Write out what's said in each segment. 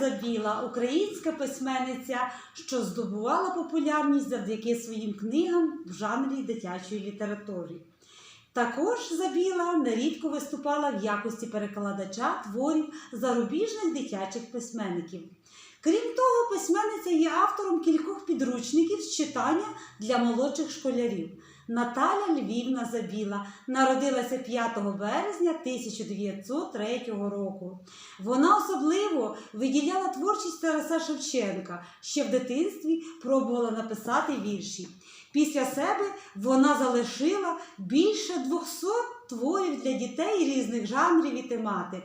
Забіла українська письменниця, що здобувала популярність завдяки своїм книгам в жанрі дитячої літератури. Також Забіла нерідко виступала в якості перекладача творів зарубіжних дитячих письменників. Крім того, письменниця є автором кількох підручників з читання для молодших школярів. Наталя Львівна Забіла народилася 5 березня 1903 року. Вона особливо виділяла творчість Тараса Шевченка. Ще в дитинстві пробувала написати вірші. Після себе вона залишила більше 200 творів для дітей різних жанрів і тематик.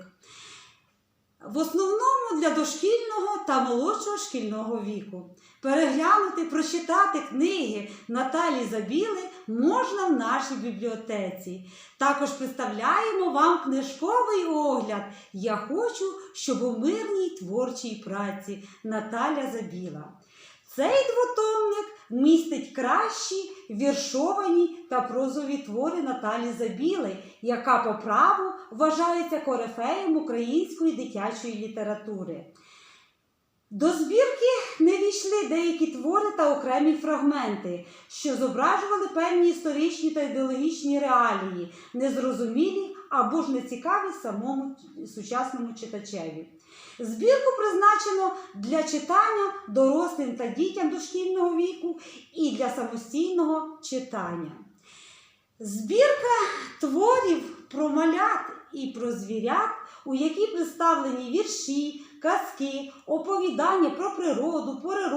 В основному для дошкільного та молодшого шкільного віку. Переглянути, прочитати книги Наталі Забіли можна в нашій бібліотеці. Також представляємо вам книжковий огляд. Я хочу, щоб у мирній творчій праці Наталя Забіла. Цей двотомник містить кращі віршовані та прозові твори Наталі Забіли, яка по праву вважається корифеєм української дитячої літератури. До збірки не війшли деякі твори та окремі фрагменти, що зображували певні історичні та ідеологічні реалії, незрозумілі або ж нецікаві самому сучасному читачеві. Збірку призначено для читання дорослим та дітям дошкільного віку і для самостійного читання. Збірка творів про малят і про звірят, у якій представлені вірші, казки, оповідання про природу, пори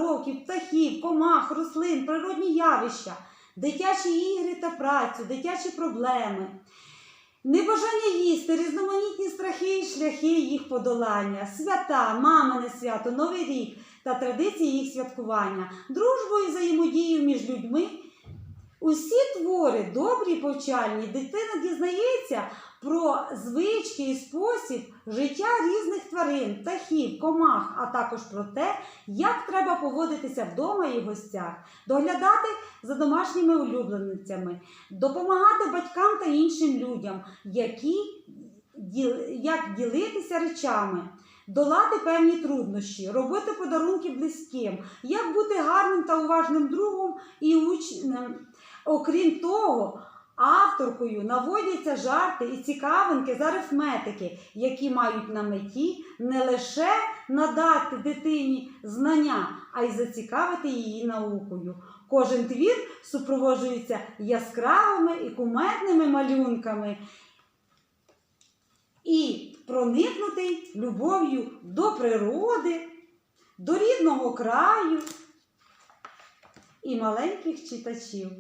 птахів, комах, рослин, природні явища, дитячі ігри та працю, дитячі проблеми. Небажання їсти, різноманітні страхи і шляхи їх подолання, свята, мамине свято, Новий рік та традиції їх святкування, дружбу і взаємодію між людьми. Усі твори добрі повчальні, дитина дізнається про звички і спосіб життя різних тварин, птахів, комах, а також про те, як треба поводитися вдома і в гостях, доглядати за домашніми улюбленицями, допомагати батькам та іншим людям, які, як ділитися речами. Долати певні труднощі, робити подарунки близьким, як бути гарним та уважним другом і учнем. Окрім того, авторкою наводяться жарти і цікавинки з арифметики, які мають на меті не лише надати дитині знання, а й зацікавити її наукою. Кожен твір супроводжується яскравими і кумедними малюнками і проникнутий любов'ю до природи, до рідного краю і маленьких читачів.